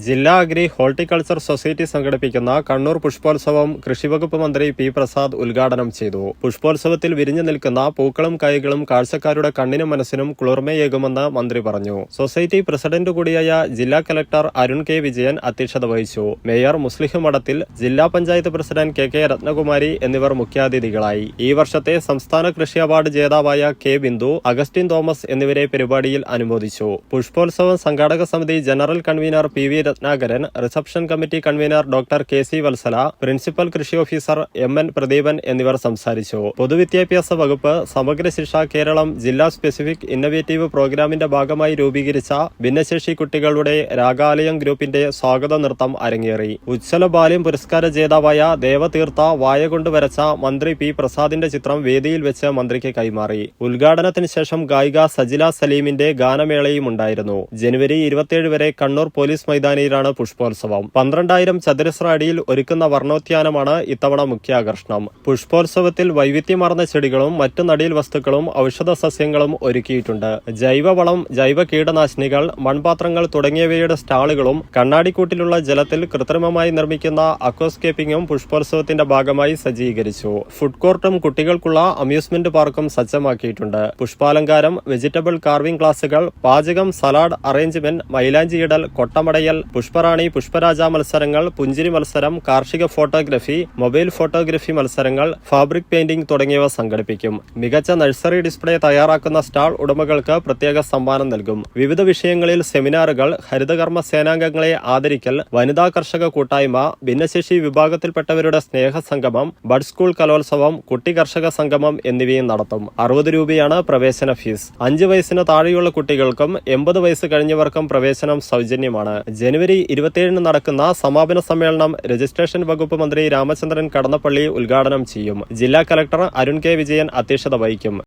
ജില്ലാ agri horticulture society സംഘടിപ്പിക്കുന്ന കണ്ണൂർ പുഷ്പോത്സവം കൃഷിവകുപ്പ് മന്ത്രി പി പ്രസാദ് ഉദ്ഘാടനം ചെയ്തു. പുഷ്പോത്സവത്തിൽ വിരിഞ്ഞു നിൽക്കുന്ന പൂക്കളും കായ്കളും കാഴ്ചക്കാരുടെ കണ്ണിനും മനസ്സിനും കുളിർമയേകുമെന്ന് മന്ത്രി പറഞ്ഞു. സൊസൈറ്റി പ്രസിഡന്റ് കൂടിയായ ജില്ലാ കലക്ടർ അരുൺ കെ വിജയൻ അധ്യക്ഷത വഹിച്ചു. മേയർ മുസ്ലിഹ് മഠത്തിൽ ജില്ലാ panchayat president K K Rathnakumari എന്നിവർ മുഖ്യാതിഥികളായി. ഈ വർഷത്തെ സംസ്ഥാന കൃഷി അവാർഡ് ജേതാവായ കെ ബിന്ദു അഗസ്റ്റിൻ തോമസ് എന്നിവരെ പരിപാടിയിൽ അനുമോദിച്ചു. പുഷ്പോത്സവം സംഘാടക സമിതി general convener P V Rathnakaran reception committee convener doctor K C Vatsala principal കൃഷി ഓഫീസർ എം എൻ പ്രദീപൻ എന്നിവർ സംസാരിച്ചു. പൊതുവിദ്യാഭ്യാസ വകുപ്പ് സമഗ്ര ശിക്ഷ കേരളം ജില്ലാ സ്പെസിഫിക് ഇന്നവേറ്റീവ് പ്രോഗ്രാമിന്റെ ഭാഗമായി രൂപീകരിച്ച ഭിന്നശേഷി കുട്ടികളുടെ രാഗാലയം ഗ്രൂപ്പിന്റെ സ്വാഗത നൃത്തം അരങ്ങേറി. ഉജ്ജ്വല ബാല്യം പുരസ്കാര ജേതാവായ ദേവതീർത്ഥ വായ കൊണ്ട് വരച്ച മന്ത്രി പി പ്രസാദിന്റെ ചിത്രം വേദിയിൽ വെച്ച് മന്ത്രിക്ക് കൈമാറി. ഉദ്ഘാടനത്തിന് ശേഷം ഗായിക സജില സലീമിന്റെ ഗാനമേളയും ഉണ്ടായിരുന്നു. ജനുവരി ഇരുപത്തിയേഴ് വരെ കണ്ണൂർ പോലീസ് മൈതാനിയിലാണ് പുഷ്പോത്സവം. പന്ത്രണ്ടായിരം ചതുരശ്ര അടിയിൽ ഒരുക്കുന്ന വർണോദ്യാനമാണ് ഇത്തവണ മുഖ്യാകർഷണം. പുഷ്പോത്സവത്തിൽ വൈവിധ്യമാർന്ന ചെടികളും മറ്റു നടീൽ വസ്തുക്കളും ഔഷധ സസ്യങ്ങളും ഒരുക്കിയിട്ടുണ്ട്. ജൈവവളം ജൈവ കീടനാശിനികൾ മൺപാത്രങ്ങൾ തുടങ്ങിയവയുടെ സ്റ്റാളുകളും കണ്ണാടിക്കൂട്ടിലുള്ള ജലത്തിൽ കൃത്രിമമായി നിർമ്മിക്കുന്ന അക്വസ്കേപ്പിംഗും പുഷ്പോത്സവത്തിന്റെ ഭാഗമായി സജ്ജീകരിച്ചു. ഫുഡ് കോർട്ടും കുട്ടികൾക്കുള്ള അമ്യൂസ്മെന്റ് പാർക്കും സജ്ജമാക്കിയിട്ടുണ്ട്. പുഷ്പാലങ്കാരം വെജിറ്റബിൾ കാർവിംഗ് ക്ലാസുകൾ പാചകം സലാഡ് അറേഞ്ച്മെന്റ് മൈലാഞ്ചിയിടൽ കൊട്ടമടയൽ പുഷ്പറാണി പുഷ്പരാജ മത്സരങ്ങൾ പുഞ്ചിരി മത്സരം കാർഷിക ഫോട്ടോഗ്രഫി മൊബൈൽ ഫോട്ടോഗ്രഫി മത്സരങ്ങൾ ഫാബ്രിക് പെയിന്റിംഗ് തുടങ്ങിയവ സംഘടിപ്പിക്കും. മികച്ച നഴ്സറി ഡിസ്പ്ലേ തയ്യാറാക്കുന്ന സ്റ്റാൾ ഉടമകൾക്ക് പ്രത്യേക സമ്മാനം നൽകും. വിവിധ വിഷയങ്ങളിൽ സെമിനാറുകൾ ഹരിതകർമ്മ സേനാംഗങ്ങളെ ആദരിക്കൽ വനിതാ കർഷക കൂട്ടായ്മ ഭിന്നശേഷി വിഭാഗത്തിൽപ്പെട്ടവരുടെ സ്നേഹ സംഗമം ബഡ് സ്കൂൾ കലോത്സവം കുട്ടി കർഷക സംഗമം എന്നിവയും നടത്തും. അറുപത് രൂപയാണ് പ്രവേശന ഫീസ്. അഞ്ച് വയസ്സിന് താഴെയുള്ള കുട്ടികൾക്കും എൺപത് വയസ്സ് കഴിഞ്ഞവർക്കും പ്രവേശനം സൗജന്യമാണ്. ജനുവരി ഇരുപത്തിയേഴിന് നടക്കുന്ന സമാപന സമ്മേളനം രജിസ്ട്രേഷൻ വകുപ്പ് മന്ത്രി രാമചന്ദ്രൻ കടന്നപ്പള്ളി ഉദ്ഘാടനം ചെയ്യും. ജില്ലാ കലക്ടർ അരുൺ കെ വിജയൻ അധ്യക്ഷത വഹിക്കും.